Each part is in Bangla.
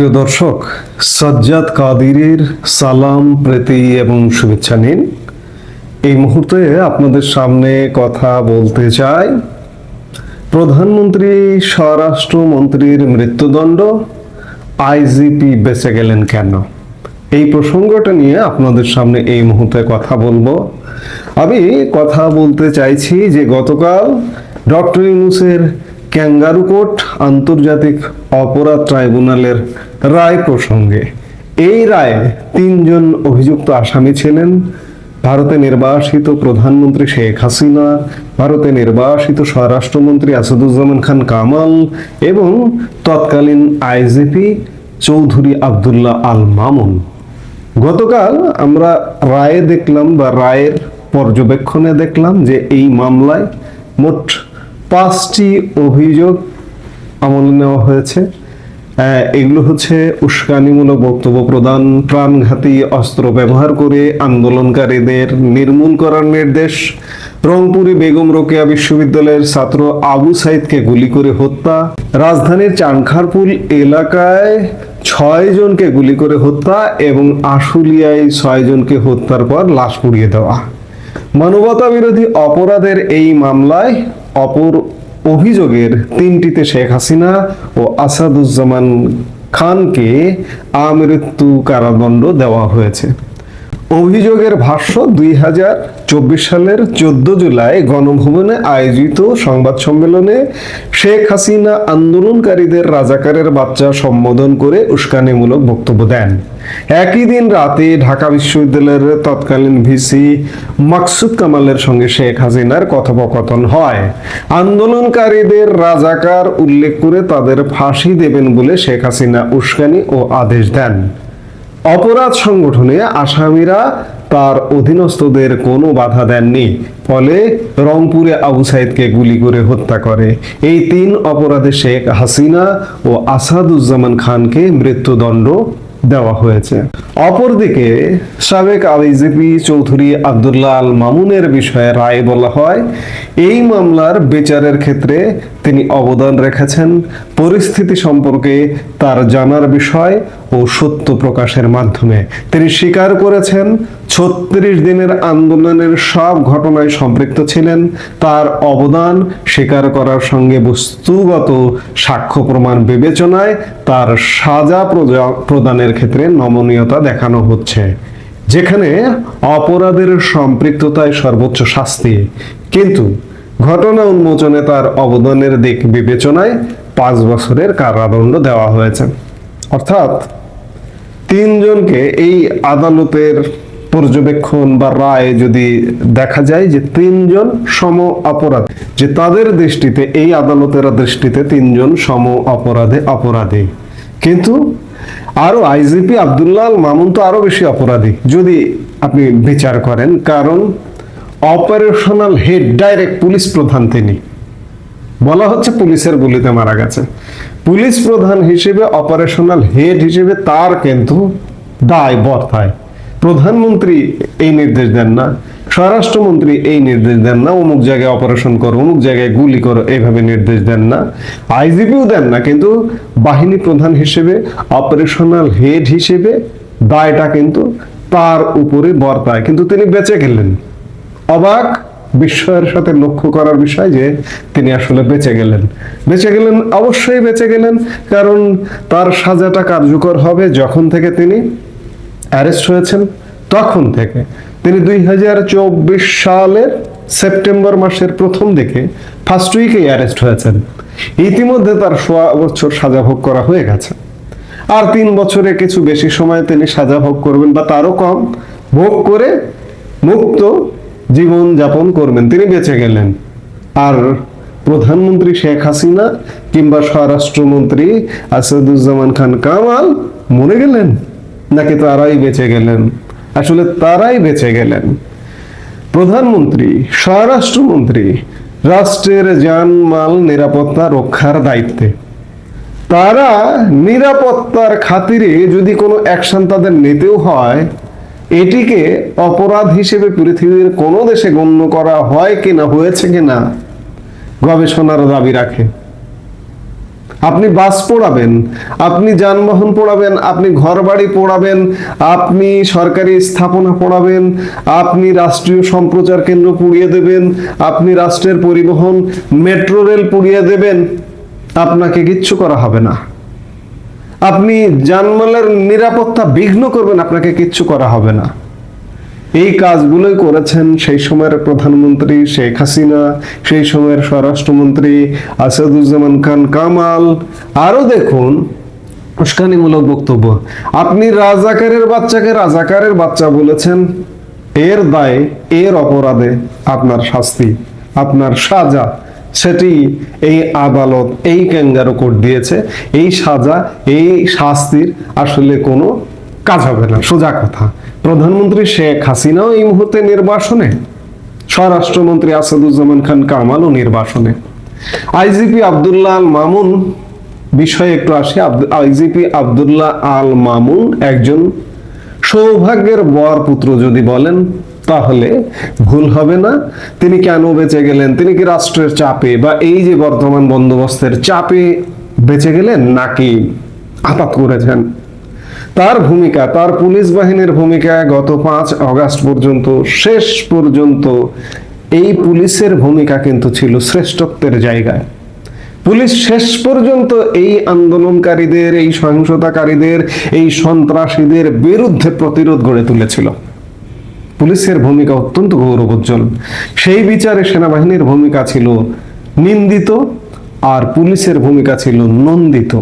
প্রিয় দর্শক, সাজ্জাদ কাদিরের সালাম, প্রীতি এবং শুভেচ্ছা নিন। এই মুহূর্তে আপনাদের সামনে কথা বলতে চাই প্রধানমন্ত্রী, স্বরাষ্ট্রমন্ত্রীর মৃত্যুদণ্ড, আইজিপি বেঁচে গেলেন কেন? এই প্রসঙ্গটা নিয়ে আপনাদের সামনে এই মুহূর্তে কথা বলব। আমি কথা বলতে চাইছি যে গতকাল ডক্টর ইউনুসের ক্যাঙ্গারুকোট আন্তর্জাতিক অপরাধ ট্রাইব্যুনালের রায় প্রসঙ্গে। এই রায়ে তিনজন অভিযুক্ত আসামি ছিলেন। ভারতে নির্বাসিত প্রধানমন্ত্রী শেখ হাসিনা, ভারতে নির্বাসিত স্বরাষ্ট্রমন্ত্রী আসাদুজ্জামান খান কামাল এবং তৎকালীন আইজিপি চৌধুরী আবদুল্লাহ আল মামুন। গতকাল আমরা রায়ে দেখলাম বা রায়ের পর্যবেক্ষণে দেখলাম যে এই মামলায় মোট পাঁচটি অভিযোগ আমলে নেওয়া হয়েছে। এগুলো হচ্ছে উস্কানিমূলক বক্তব্য প্রদান, প্রাণঘাতী অস্ত্র ব্যবহার করে আন্দোলনকারীদের নির্মূল করার নির্দেশ, রংপুরে বেগম রোকেয়া বিশ্ববিদ্যালয়ের ছাত্র আবু সাইদকে গুলি করে হত্যা, রাজধানীর চানখারপুল এলাকায় ছয় জনকে গুলি করে হত্যা এবং আশুলিয়ায় ছয় জনকে হত্যার পর লাশ পুড়িয়ে দেওয়া। মানবতা বিরোধী অপরাধের এই মামলায় অপর অভিযোগের তিনটিতে শেখ হাসিনা ও আসাদুজ্জামান খানকে আমৃত্যু কারাদণ্ড দেওয়া হয়েছে। অভিযোগের ভাষ্য, দুই হাজার চব্বিশ সালের চোদ্দ জুলাই গণভবনে আয়োজিত সংবাদ সম্মেলনে শেখ হাসিনা আন্দোলনকারীদের রাজাকারের বাচ্চা সম্বোধন করে উস্কানিমূলক বক্তব্য দেন। একই দিন রাতে ঢাকা বিশ্ববিদ্যালয়ের তৎকালীন ভিসি মাকসুদ কামালের সঙ্গে শেখ হাসিনার কথোপকথন হয়। আন্দোলনকারীদের রাজাকার উল্লেখ করে তাদের ফাঁসি দেবেন বলে শেখ হাসিনা উস্কানি ও আদেশ দেন। অপরাধ সংগঠনে আসামিরা তার অধীনস্থদের কোনো বাধা দেননি, ফলে রংপুরে আবু সাইদকে গুলি করে হত্যা করে। এই তিন অপরাধে শেখ হাসিনা ও আসাদুজ্জামান খানকে মৃত্যুদণ্ড দেওয়া হয়েছে। অপরদিকে সাবেক আইজিপি চৌধুরী আবদুল্লাহ আল মামুনের বিষয়ে রায় বলা হয়, এই মামলার বিচারের ক্ষেত্রে তিনি অবদান রেখেছেন। পরিস্থিতি সম্পর্কে তার জানার বিষয় ও সত্য প্রকাশের মাধ্যমে তিনি স্বীকার করেছেন ছত্রিশ দিনের আন্দোলনের সব ঘটনায় সম্পৃক্ত ছিলেন। তার অবদান স্বীকার করার সঙ্গে বস্তুগত সাক্ষ্য প্রমাণ বিবেচনায় তার সাজা প্রদানের ক্ষেত্রে নমনীয়তা দেখানো হচ্ছে। যেখানে অপরাধের সম্পৃক্ততায় সর্বোচ্চ শাস্তি। কিন্তু ঘটনা উন্মোচনে তার অবদানের দিক বিবেচনায় পাঁচ বছরের কারাদণ্ড দেওয়া হয়েছে। অর্থাৎ তিনজনকে এই আদালতের পর্যবেক্ষণ বা রায় যদি দেখা যায় যে তিনজন সম অপরাধ, যে তাদের দৃষ্টিতে, এই আদালতের দৃষ্টিতে তিনজন সম অপরাধে অপরাধী। কিন্তু আরও আইজিপি আবদুল্লাহ মামুন তো আরও বেশি অপরাধী, যদি আপনি বিচার করেন। কারণ অপারেশনাল হেড, ডাইরেক্ট পুলিশ প্রধান তিনি। বলা হচ্ছে পুলিশের গুলিতে মারা গেছে। পুলিশ প্রধান হিসেবে অপারেশনাল হেড হিসেবে তার কিন্তু দায় বর্তায়। প্রধানমন্ত্রী এই নির্দেশ দেন না, স্বরাষ্ট্রমন্ত্রী এই নির্দেশ দেন না, অমুক জায়গায় অপারেশন করো, অমুক জায়গায় গুলি করো, এইভাবে নির্দেশ দেন না। আইজিপিও দেন না, কিন্তু বাহিনী প্রধান হিসেবে অপারেশনাল হেড হিসেবে দায়টা কিন্তু তার উপরে বর্তায়। কিন্তু তিনি বেঁচে গেলেন। অবাক বিস্ময়ের সাথে লক্ষ্য করার বিষয় যে তিনি আসলে বেঁচে গেলেন। বেঁচে গেলেন, অবশ্যই বেঁচে গেলেন, কারণ তার সাজাটা কার্যকর হবে যখন থেকে তিনি অ্যারেস্ট হয়েছেন তখন থেকে। তিনি দুই হাজার চব্বিশ সালের সেপ্টেম্বর মাসের প্রথম দিকে ফার্স্ট উইকে অ্যারেস্ট হয়েছেন। ইতিমধ্যে তার সোয়া বছর সাজা ভোগ করা হয়ে গেছে। আর তিন বছরে কিছু বেশি সময় তিনি সাজা ভোগ করবেন বা তারও কম ভোগ করে মুক্ত জীবন যাপন করবেন। তিনি বেঁচে গেলেন। আর প্রধানমন্ত্রী শেখ হাসিনা কিংবা স্বরাষ্ট্রমন্ত্রী আসাদুজ্জামান খান কামাল মরে গেলেন। নাকি তারাই বেঁচে গেলেন? আসলে তারাই বেঁচে গেলেন। প্রধানমন্ত্রী, স্বরাষ্ট্রমন্ত্রী, রাষ্ট্রের জানমাল নিরাপত্তা রক্ষার দায়িত্বে। তারা নিরাপত্তার খাতিরে যদি কোনো অ্যাকশন তাদের নিতেও হয়, এটিকে অপরাধ হিসেবে পৃথিবীর কোনো দেশে গণ্য করা হয় কিনা, হয়েছে কিনা, গবেষণার দাবি রাখে। আপনি বাস পোড়াবেন, আপনি যানবাহন পোড়াবেন, আপনি ঘরবাড়ি পোড়াবেন, আপনি সরকারি স্থাপনা পোড়াবেন, আপনি রাষ্ট্রীয় সম্প্রচার কেন্দ্র পুড়িয়ে দেবেন, আপনি রাষ্ট্রের পরিবহন, মেট্রো রেল পুড়িয়ে দেবেন, আপনাকে কিচ্ছু করা হবে না। আপনি জানমালের নিরাপত্তা বিঘ্ন করবেন, আপনাকে কিচ্ছু করা হবে না। এই কাজগুলোই করেছেন সেই সময়ের প্রধানমন্ত্রী শেখ হাসিনা, সেই সময়ের স্বরাষ্ট্রমন্ত্রী আসাদুজ্জামান খান কামাল। আরও দেখুন, উস্কানিমূলক বক্তব্য। আপনি রাজাকারের বাচ্চাকে রাজাকারের বাচ্চা বলেছেন, এর দায়ে, এর অপরাধে আপনার শাস্তি, আপনার সাজা। সেটি এই আদালত, এই ক্যাঙ্গারো কোর্ট দিয়েছে। এই সাজা, এই শাস্তির আসলে কোনো কাজ হবে না, সোজা কথা। প্রধানমন্ত্রী শেখ হাসিনাও এই মুহূর্তে নির্বাসনে, স্বরাষ্ট্রমন্ত্রী আসাদুজ্জামান খান কামালও নির্বাসনে। আইজিপি আব্দুল্লাহ আল মামুন, বিষয়ে একটু আসি আইজিপি আব্দুল্লাহ আল মামুন একজন সৌভাগ্যের বর পুত্র যদি বলেন, তাহলে ভুল হবে না। তিনি কেন বেঁচে গেলেন? তিনি কি রাষ্ট্রের চাপে বা এই যে বর্তমান বন্দোবস্তের চাপে বেঁচে গেলেন, নাকি আপাত করেছেন? তার ভূমিকা, তার পুলিশ বাহিনীর ভূমিকা গত পাঁচ অগাস্ট পর্যন্ত, শেষ পর্যন্ত এই পুলিশের ভূমিকা কিন্তু ছিল শ্রেষ্ঠত্বের জায়গায়। পুলিশ শেষ পর্যন্ত এই আন্দোলনকারীদের, এই সহিংসতাকারীদের, এই সন্ত্রাসীদের বিরুদ্ধে প্রতিরোধ গড়ে তুলেছিল। পুলিশের ভূমিকা অত্যন্ত গৌরবোজ্জ্বল। সেই বিচারে সেনাবাহিনীর ভূমিকা ছিল নিন্দিত আর পুলিশের ভূমিকা ছিল নন্দিত।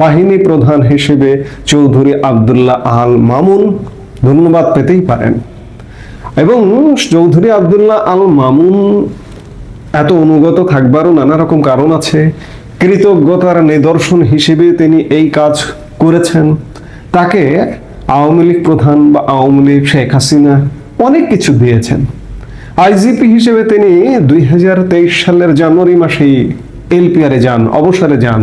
বাহিনী প্রধান হিসেবে চৌধুরী আব্দুল্লাহ আল মামুন ধন্যবাদ পেতেই পারেন। এবং চৌধুরী আব্দুল্লাহ আল মামুন এত অনুগত থাকবারও নানা রকম কারণ আছে। কৃতজ্ঞতার নিদর্শন হিসেবে তিনি এই কাজ করেছেন। তাকে আওয়ামী লীগ প্রধান বা আওয়ামী লীগ শেখ হাসিনা অনেক কিছু দিয়েছেন। আইজিপি হিসেবে তিনি দুই হাজার তেইশ সালের জানুয়ারি মাসেই এলপিআরে যান, অবসরে যান।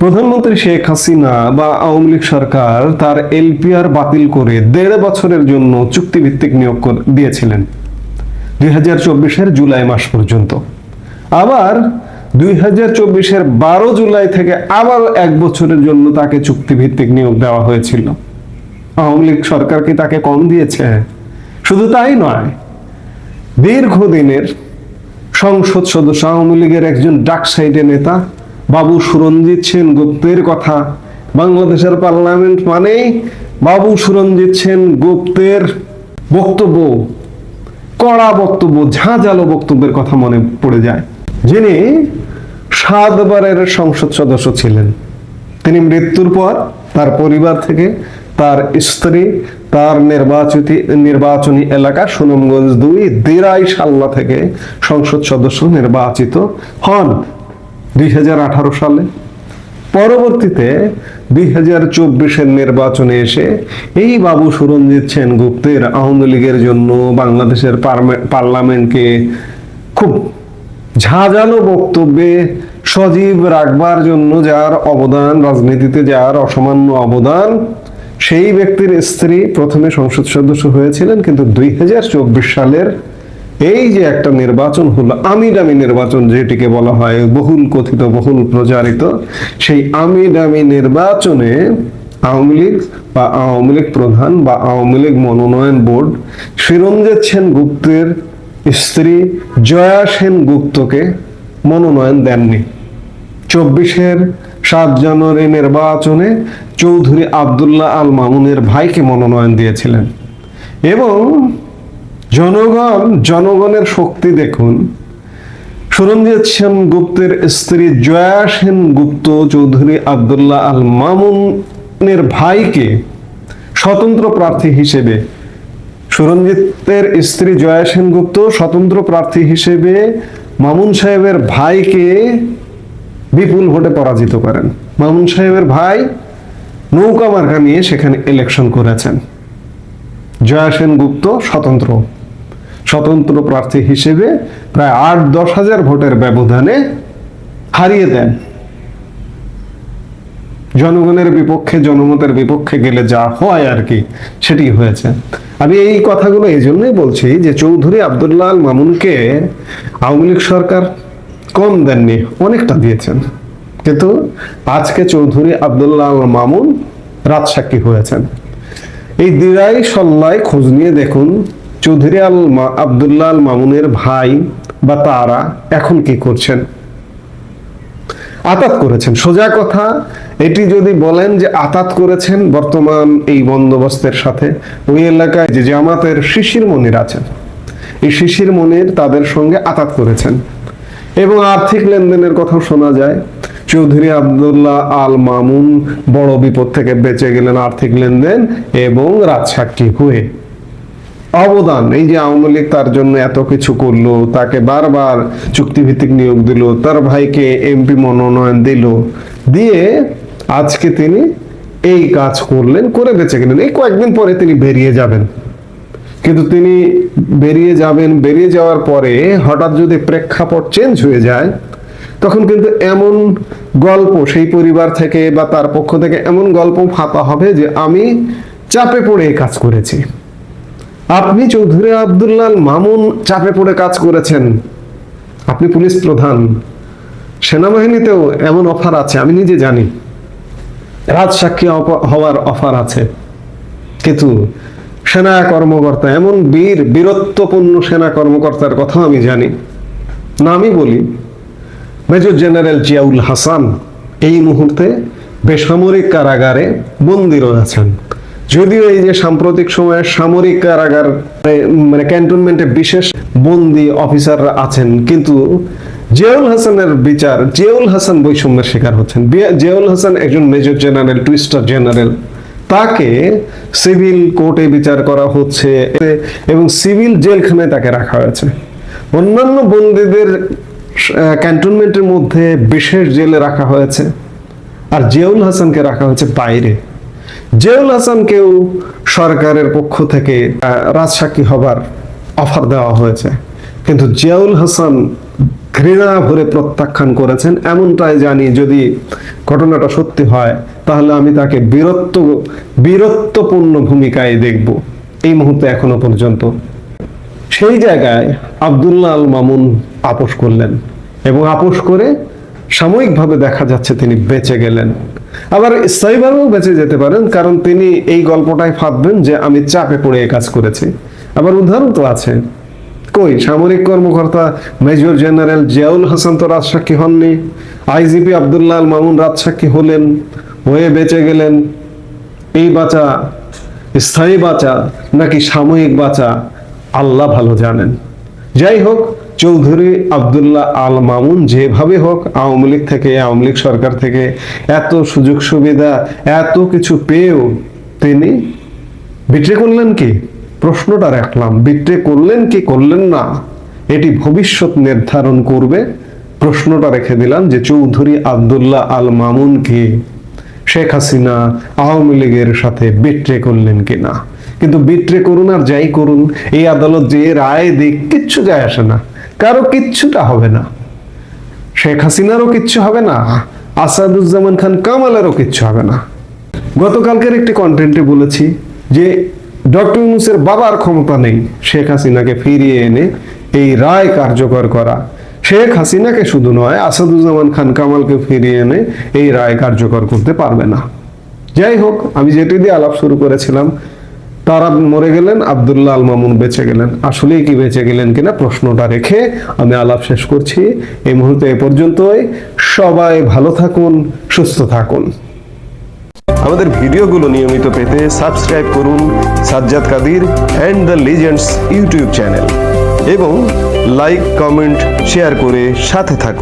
প্রধানমন্ত্রী শেখ হাসিনা বা আওয়ামী লীগ সরকার তার এলপিআর বাতিল করে দেড় বছরের জন্য চুক্তিভিত্তিক নিয়োগ দিয়েছিলেন। দুই হাজার চব্বিশের জুলাই মাস পর্যন্ত। আবার দুই হাজার চব্বিশের বারো জুলাই থেকে আবার এক বছরের জন্য তাকে চুক্তিভিত্তিক নিয়োগ দেওয়া হয়েছিল। আওয়ামী লীগ সরকার কি তাকে কম দিয়েছে? শুধু তাই নয়, দীর্ঘদিনের সংসদ সদস্য আওয়ামী লীগের একজন ডাক সাইডে নেতা বাবু সুরঞ্জিত সেন গুপ্তের কথা। বাংলাদেশের পার্লামেন্ট মানেই বাবু সুরঞ্জিত সেন গুপ্তের বক্তব্য। কড়া বক্তব্য, ঝাঁঝালো বক্তব্যের কথা মনে পড়ে যায়। যিনি সাতবারের সংসদ সদস্য ছিলেন। তিনি মৃত্যুর পর তার পরিবার থেকে তার স্ত্রী, তার নির্বাচিত, নির্বাচনী এলাকা সুনামগঞ্জ দুই দিরাই সাল্লা থেকে সংসদ সদস্য নির্বাচিত হন। দুই হাজার আঠারো সালে। পরবর্তীতে দুই হাজার চব্বিশের নির্বাচনে এসে এই বাবু সুরঞ্জিত সেন গুপ্তের আওয়ামী লীগের জন্য বাংলাদেশের পার্লামেন্টকে খুব ঝাঁঝালো বক্তব্যে সজীব রাখবার জন্য যার অবদান, রাজনীতিতে যার অসামান্য অবদান, সেই ব্যক্তির স্ত্রী প্রথমে সংসদ সদস্য হয়েছিলেন, কিন্তু দুই হাজার চব্বিশ সালের এই যে একটা নির্বাচন হলো আমি দামি নির্বাচন যেটিকে বলা হয়, বহুল কথিত, বহুল প্রচারিত, সেই আমি দামি নির্বাচনে আওয়ামী লীগ বা আওয়ামী লীগ প্রধান বা আওয়ামী লীগ মনোনয়ন বোর্ড চিরঞ্জিত সেন গুপ্তের স্ত্রী জয়া সেন গুপ্তকে মনোনয়ন দেননি। চব্বিশের সাত জানুয়ারি নির্বাচনে চৌধুরী আব্দুল্লাহ আল মামুনের ভাইকে মনোনয়ন দিয়েছিলেন। এবং জনগণ, জনগণের শক্তি দেখুন। সুরঞ্জিত সেন গুপ্তের স্ত্রী জয়া সেন গুপ্ত চৌধুরী আব্দুল্লাহ আল মামুনের ভাইকে স্বতন্ত্র প্রার্থী হিসেবে, সুরঞ্জিতের স্ত্রী জয়া সেনগুপ্ত স্বতন্ত্র প্রার্থী হিসেবে মামুন সাহেবের ভাইকে বিপুল ভোটে পরাজিত করেন। মামুন সাহেবের ভাই নৌকা মার্কা নিয়ে সেখানে ইলেকশন করেছেন। জয়া সেনগুপ্ত স্বতন্ত্র। স্বতন্ত্র প্রার্থী হিসেবে প্রায় আট দশ হাজার ভোটের ব্যবধানে হারিয়ে দেন। জনগণের বিপক্ষে, জনমতের বিপক্ষে গেলে যা হয় আর কি, সেটি হয়েছে। আমি এই কথাগুলো এই জন্যই বলছি যে চৌধুরী আব্দুল্লাহ মামুনকে আওয়ামী লীগ সরকার কম দেননি, অনেকটা দিয়েছেন। কিন্তু আজকে চৌধুরী আবদুল্লাহ মামুন রাজসাক্ষী হয়েছেন। এই দিরাই সল্লায় খোঁজ নিয়ে দেখুন চৌধুরী আল আবদুল্লাহ আল মামুনের ভাই বা তারা এখন কি করছেন? আতাত করেছেন। সোজা কথা, এটি যদি বলেন যে আতাত করেছেন বর্তমান এই বন্দোবস্তের সাথে ওই এলাকায় যে জামাতের শিশির মনির আছেন, এই শিশির মনির তাদের সঙ্গে আতাত করেছেন। এবং আর্থিক লেনদেনের কথাও শোনা যায়, চৌধুরী আবদুল্লাহ আল মামুন বড় বিপদ থেকে বেঁচে গেলেন আর্থিক লেনদেন এবং রাজসাক্ষী হয়ে। অবদান। এই যে আওয়ামী লীগ তার জন্য এত কিছু করল, তাকে বারবার চুক্তিভিত্তিক নিয়োগ দিল, তার ভাইকে এমপি মনোনয়ন দিল, দিয়ে আজকে তিনি এই কাজ করলেন, করে বেঁচে গেলেন। এই কয়েকদিন পরে তিনি বেরিয়ে যাবেন। কিন্তু তিনি বেরিয়ে যাবেন, বেরিয়ে যাওয়ার পরে হঠাৎ যদি প্রেক্ষাপট চেঞ্জ হয়ে যায়, তখন কিন্তু এমন গল্প সেই পরিবার থেকে বা তার পক্ষ থেকে এমন গল্প ফাঁপা হবে যে, আমি চাপে পড়ে এই কাজ করেছি। আপনি চৌধুরী আবদুল্লাহ মামুন চাপে পড়ে কাজ করেছেন। আপনি পুলিশ প্রধান। সেনাবাহিনীতেও এমন অফার আছে, আমি নিজে জানি। রাজসাক্ষী হওয়ার অফার আছে। কিন্তু সেনা কর্মকর্তা, এমন বীর, বীরত্বপূর্ণ সেনা কর্মকর্তার কথা আমি জানি। নামই বলি, মেজর জেনারেল জিয়াউল হাসান এই মুহূর্তে বেসামরিক কারাগারে বন্দী রয়েছেন। যদিও এই যে সাম্প্রতিক সময়ে সামরিক কারাগার, মানে- মানে ক্যান্টনমেন্টে বিশেষ বন্দী অফিসাররা আছেন, কিন্তু জিয়াউল হাসানের বিচার, জিয়াউল হাসান বৈষম্যের শিকার হচ্ছেন। জিয়াউল হাসান একজন major general, two star general. তাকে সিভিল কোর্টে বিচার করা হচ্ছে এবং সিভিল জেলখানায় তাকে রাখা হয়েছে। অন্যান্য বন্দীদের ক্যান্টনমেন্টের মধ্যে বিশেষ জেলে রাখা হয়েছে। আর জিয়াউল হাসানকে রাখা হয়েছে বাইরে। জিয়াউল হাসানকেও সরকারের পক্ষ থেকে রাজসাক্ষী হবার অফার দেওয়া হয়েছে। কিন্তু জিয়াউল হাসান ঘৃণা ভরে প্রত্যাখ্যান করেছেন এমনটাই জানি যদি ঘটনাটা সত্যি হয়, তাহলে আমি তাকে বীরত্ব, বীরত্বপূর্ণ ভূমিকায় দেখব এই মুহূর্তে এখনও পর্যন্ত। সেই জায়গায় আবদুল্লাহ আল মামুন আপোষ করলেন এবং আপোষ করে সাময়িকভাবে দেখা যাচ্ছে তিনি বেঁচে গেলেন। আবার স্থায়ীভাবেও বেঁচে যেতে পারেন, কারণ তিনি এই গল্পটাই ভাববেন যে আমি চাপে পড়ে কাজ করেছি। আবার উদাহরণ তো আছে। কই, সামরিক কর্মকর্তা মেজর জেনারেল জিয়াউল হাসান তো রাজসাক্ষী হননি, আইজিপি আবদুল্লাহ মামুন রাজসাক্ষী হলেন, হয়ে বেঁচে গেলেন। এই বাঁচা, স্থায়ী বাঁচা নাকি সাময়িক বাঁচা, আল্লাহ ভালো জানেন। যাই হোক চৌধুরী আবদুল্লাহ আল মামুন যেভাবে হোক আওয়ামী লীগ থেকে, আওয়ামী লীগ সরকার থেকে এত সুযোগ সুবিধা, এত কিছু পেয়েও তিনি বিট্রে করলেন কি? প্রশ্নটা রাখলাম, বিট্রে করলেন কি করলেন না? এটি ভবিষ্যৎ নির্ধারণ করবে। প্রশ্নটা রেখে দিলাম যে চৌধুরী আবদুল্লাহ আল মামুন কি? শেখ হাসিনা আওয়ামী লীগের সাথে বিট্রে করলেন কিনা কিন্তু বিট্রে করুন আর যাই করুন, এই আদালত যে রায় দিক, কিচ্ছু যায় আসে না। কারও কিচ্ছুটা হবে না। শেখ হাসিনারও কিচ্ছু হবে না, আসাদুজ্জামান খান কামালেরও কিচ্ছু হবে না। গতকালকের একটি কন্টেন্টে বলেছি যে ডক্টর ইউনুসের বাবার ক্ষমতা নেই, শেখ হাসিনাকে ফিরিয়ে এনে এই রায় কার্যকর করা। শেখ হাসিনাকে শুধু নয়, আসাদুজ্জামান খান কামালকে ফিরিয়ে এনে এই রায় কার্যকর করতে পারবে না। যাই হোক, আমি যেটি দিয়ে আলাপ শুরু করেছিলাম তারা মরে গেলেন, আবদুল্লাহ আল মামুন বেঁচে গেলেন। আসলেই কি বেঁচে গেলেন কিনা প্রশ্নটা রেখে আমি আলাপ শেষ করছি। এই মুহূর্তে এ পর্যন্তই। সবাই ভালো থাকুন, সুস্থ থাকুন। আমাদের ভিডিওগুলো নিয়মিত পেতে সাবস্ক্রাইব করুন Sajjad Kadir and the legends YouTube channel এবং লাইক, কমেন্ট, শেয়ার করে সাথে থাকুন।